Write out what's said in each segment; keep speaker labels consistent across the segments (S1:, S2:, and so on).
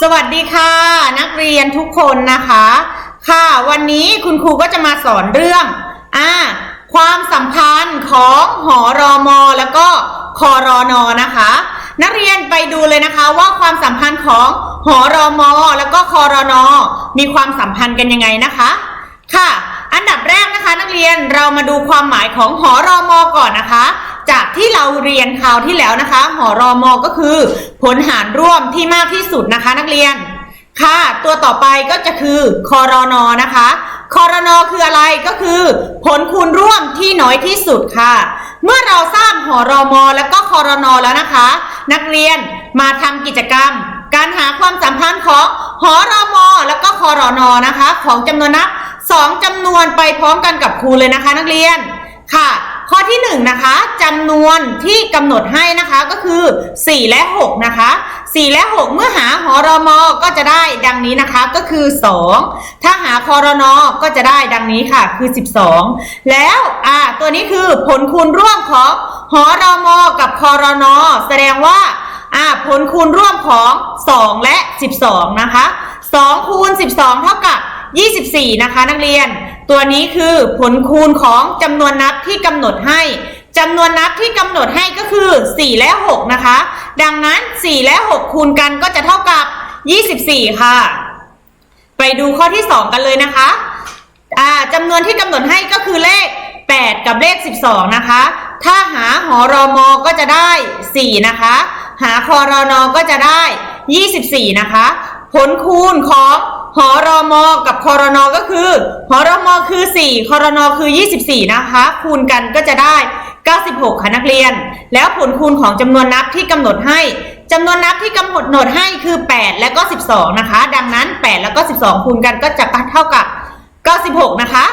S1: สวัสดีค่ะ นักเรียนทุกคนนะคะ ค่ะวันนี้คุณครูก็จะมาสอนเรื่องอ่าความสัมพันธ์ของหอรอมอแล้วก็คอรอนอนะคะ นักเรียนไปดูเลยนะคะว่าความสัมพันธ์ของหอรอมอแล้วก็คอรอนอมีความสัมพันธ์กันยังไงนะคะ ค่ะ อันดับแรกนะคะ นักเรียนเรามาดูความหมายของหอรอมอก่อนนะคะ จากที่เราเรียนคราวที่แล้วนะคะ หอรอมอก็คือ ผลหารร่วมที่มากที่สุดนะคะ นักเรียน ค่ะ ตัวต่อไปก็จะคือคอรอนอนะคะคอรอนอคืออะไรก็คือ ผลคูณร่วมที่น้อยที่สุดค่ะ เมื่อเราทราบหอรอมอแล้วก็คอรอนอแล้วนะคะ นักเรียนมาทำกิจกรรม การหาความสัมพันธ์ของหอรอมอแล้วก็คอรอนอนะคะ ของจำนวนนับสองจำนวนไปพร้อมกันกับครูเลยนะคะ นักเรียนค่ะ ข้อที่1นงนะคะจำนวนที่กำหนดให้นะคะก็คือ 4 และ 6 นะคะ 4 และ 6 เมื่อหาหอรมอก็จะได้ดังนี้นะคะก็คือ 2 ถ้าหาคอรนอก็จะได้ดังนี้ค่ะคือ 12 แล้วอ่าตัวนี้คือผลคูณร่วมของหอรมอกับคอรนอแสดงว่าอ่าผลคูณร่วมของ 2 และ 12 นะคะ2คูณ12 เท่ากับ 24 นะคะนักเรียน ตัวนี้คือผลคูณของจำนวนนับที่กำหนดให้จำนวนนับที่กำหนดให้ก็คือ 4 และ 6 นะคะ ดังนั้น 4 และ 6 คูณกันก็จะเท่ากับ 24 ค่ะ ไปดูข้อที่ 2 กันเลยนะคะจำนวนที่กำหนดให้ก็คือเลข 8 กับเลข 12 นะคะ ถ้าหาหอรอมอก็จะได้ 4 นะคะ หาคอรอนอก็จะได้ 24 นะคะ ผลคูณของ หอรอมอกับคอรนอก็คือหอรอมอคือ 4คอรนอคือ 24 นะคะ คูณกันก็จะได้ 96 ค่ะนักเรียน แล้วผลคูณของจำนวนนับที่กำหนดให้จำนวนนับที่กำหนดให้คือ 8 และก็ 12 นะคะ ดังนั้น 8 แล้วก็ 12 คูณกันก็จะเท่ากับ 96 นะคะ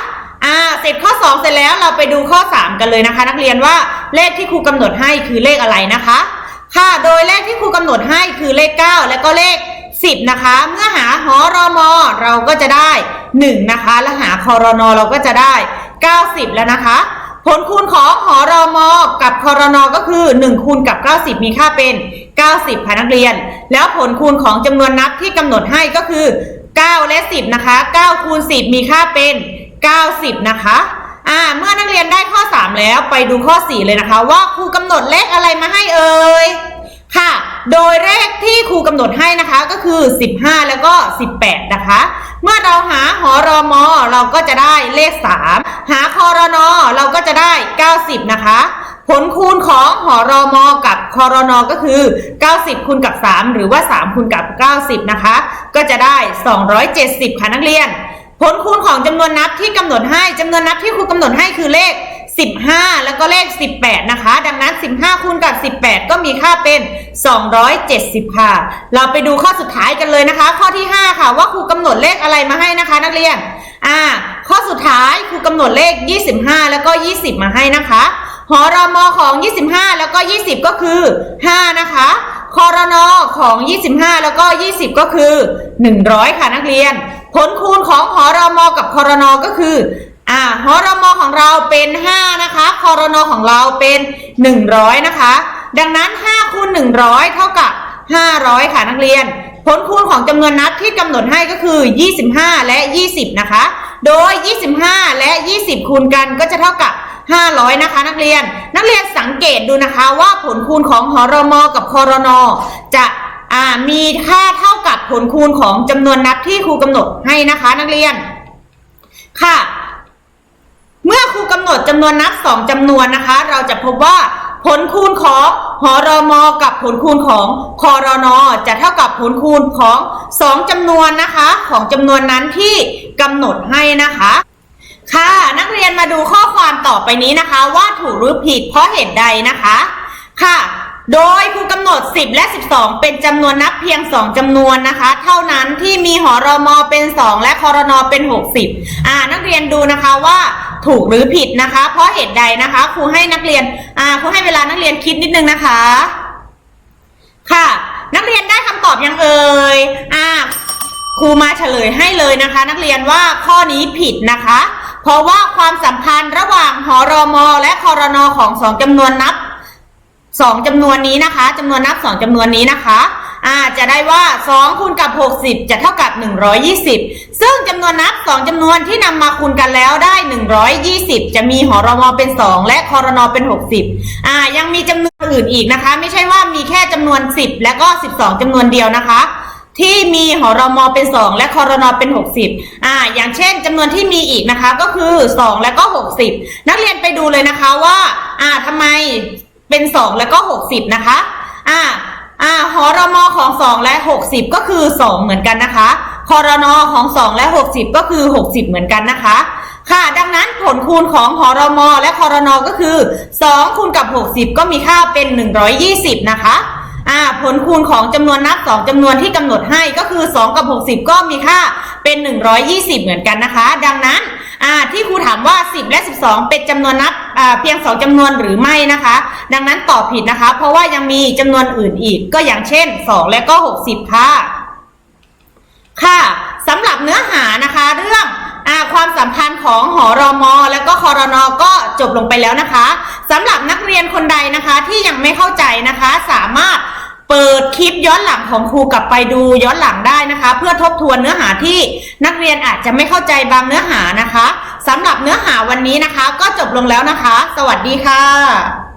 S1: อ่าเสร็จข้อ 2 เสร็จแล้วเราไปดูข้อ 3 กันเลยนะคะ นักเรียนว่าเลขที่ครูกำหนดให้คือเลขอะไรนะคะ ค่ะโดยเลขที่ครูกำหนดให้คือเลข 9 และก็เลข 10 นะคะ เมื่อหาหอรอมอเราก็จะได้ 1 นะคะ และหาคอรนอเราก็จะได้ 90 แล้วนะคะ ผลคูณของหอรอมอกับคอรนอก็คือ 1 คูณกับ 90 มีค่าเป็น 90ค่ะนักเรียน แล้วผลคูณของจำนวนนับที่กำหนดให้ก็คือ 9 และ 10 นะคะ 9 คูณ 10 มีค่าเป็น 90 นะคะอ่าเมื่อนักเรียนได้ข้อ 3 แล้วไปดูข้อ 4 เลยนะคะ ว่าครูกำหนดเลขอะไรมาให้เอ่ย ค่ะ โดยเลขที่ครูกำหนดให้นะคะก็คือ 15 แล้วก็ 18 นะคะ เมื่อเราหาหอรอมอเราก็จะได้เลข 3 หาคอรนอเราก็จะได้ 90 นะคะ ผลคูณของหอรอมอกับคอรนอก็คือ 90 คูณกับ 3 หรือว่า 3 คูณกับ 90 นะคะ ก็จะได้ 270 ค่ะนักเรียน ผลคูณของจำนวนนับที่กำหนดให้จำนวนนับที่ครูกำหนดให้คือเลข 15 แล้วก็เลข 18 นะคะ ดังนั้น 15 คูณกับ 18 ก็มีค่าเป็น 270 ค่ะ เราไปดูข้อสุดท้ายกันเลยนะคะ ข้อที่ 5 ค่ะ ว่าครูกำหนดเลขอะไรมาให้นะคะ นักเรียน อ่า ข้อสุดท้ายครูกำหนดเลข 25 แล้วก็ 20 มาให้นะคะหอรอมอของ 25 แล้วก็ 20 ก็คือ 5 นะคะคอรนอของ 25 แล้วก็ 20 ก็คือ 100 ค่ะนักเรียน ผลคูณของหอรอมอกับคอรนอก็คือ อ่าหอรมอของเราเป็น 5 นะคะคอรนอของเราเป็น 100 นะคะ ดังนั้น5คูณ100 เท่ากับ 500 ค่ะนักเรียน ผลคูณของจำนวนนัดที่กำหนดให้ก็คือ 25 และ 20 นะคะ โดย 25 และ 20 คูณกันก็จะเท่ากับ500 นะคะ นักเรียน นักเรียนสังเกตดูนะคะว่าผลคูณของหอรมอกับคอรนอจะอมีค่าเท่ากับผลคูณของจำนวนนับที่ครูกำหนดให้นะคะ นักเรียน ค่ะ เมื่อครูกำหนดจำนวนนับสองจำนวนนะคะ เราจะพบว่าผลคูณของหอรอมอกับผลคูณของคอรนอจะเท่ากับผลคูณของสองจำนวนนะคะ ของจำนวนนั้นที่กำหนดให้นะคะ ค่ะ นักเรียนมาดูข้อความต่อไปนี้นะคะ ว่าถูกหรือผิดเพราะเหตุใดนะคะ ค่ะ โดยครูกำหนด 10 และ 12 เป็นจำนวนนับเพียง 2จำนวนนะคะ เท่านั้นที่มีหอรอมอเป็น 2 และคอรนอเป็น 60 อ่า นักเรียนดูนะคะว่า ถูกหรือผิดนะคะ เพราะเหตุใดนะคะครูให้นักเรียนอ่าครูให้เวลานักเรียนคิดนิดนึงนะคะ ค่ะ นักเรียนได้คำตอบยังเอ่ยอ่าครูมาเฉลยให้เลยนะคะ นักเรียนว่าข้อนี้ผิดนะคะ เพราะว่าความสัมพันธ์ระหว่างหอรอมอและคอรนอของสองจำนวนนับสองจำนวนนี้นะคะจำนวนนับสองจำนวนนี้นะคะ อ่าจะได้ว่า 2 คูณกับ 60 จะเท่ากับ 120 ซึ่งจำนวนนับ 2จำนวนที่นำมาคูณกันแล้วได้ 120 จะมีหอรมอเป็น 2 และคอรนอเป็น 60 อ่า ยังมีจำนวนอื่นอีกนะคะ ไม่ใช่ว่ามีแค่จำนวน 10 และก็ 12จำนวนเดียวนะคะ ที่มีหอรมอเป็น 2 และคอรนอเป็น 60 อ่า อย่างเช่นจำนวนที่มีอีกนะคะก็คือ 2 และก็ 60 นักเรียนไปดูเลยนะคะว่า อ่าทำไมเป็น 2 แล้วก็ 60 นะคะ อ่า อ่าหอรมอของ 2 และ 60 ก็คือ 2 เหมือนกันนะคะคอรนอของ 2 และ 60 ก็คือ 60 เหมือนกันนะคะ ค่ะดังนั้นผลคูณของหอรมอและคอรนอก็คือ 2 คูณกับ 60 ก็มีค่าเป็น 120 นะคะอ่าผลคูณของจำนวนนับ 2จำนวนที่กำหนดให้ก็คือ 2 กับ 60 ก็มีค่าเป็น 120 เหมือนกันนะคะ ดังนั้น อ่าที่ครูถามว่า 10 และ 12 เป็นจำนวนนับอ่าเพียง 2จำนวนหรือไม่นะคะ ดังนั้นตอบผิดนะคะ เพราะว่ายังมีจำนวนอื่นอีก ก็อย่างเช่น 2 และก็ 60 ค่ะ ค่ะสำหรับเนื้อหานะคะ เรื่องอความสัมพันธ์ของหอรอมอและก็คอรนอก็จบลงไปแล้วนะคะสำหรับนักเรียนคนใดนะคะที่ยังไม่เข้าใจนะคะ สามารถ เปิดคลิปย้อนหลังของครูกลับไปดูย้อนหลังได้นะคะ เพื่อทบทวนเนื้อหาที่นักเรียนอาจจะไม่เข้าใจบางเนื้อหานะคะสำหรับเนื้อหาวันนี้นะคะ ก็จบลงแล้วนะคะ สวัสดีค่ะ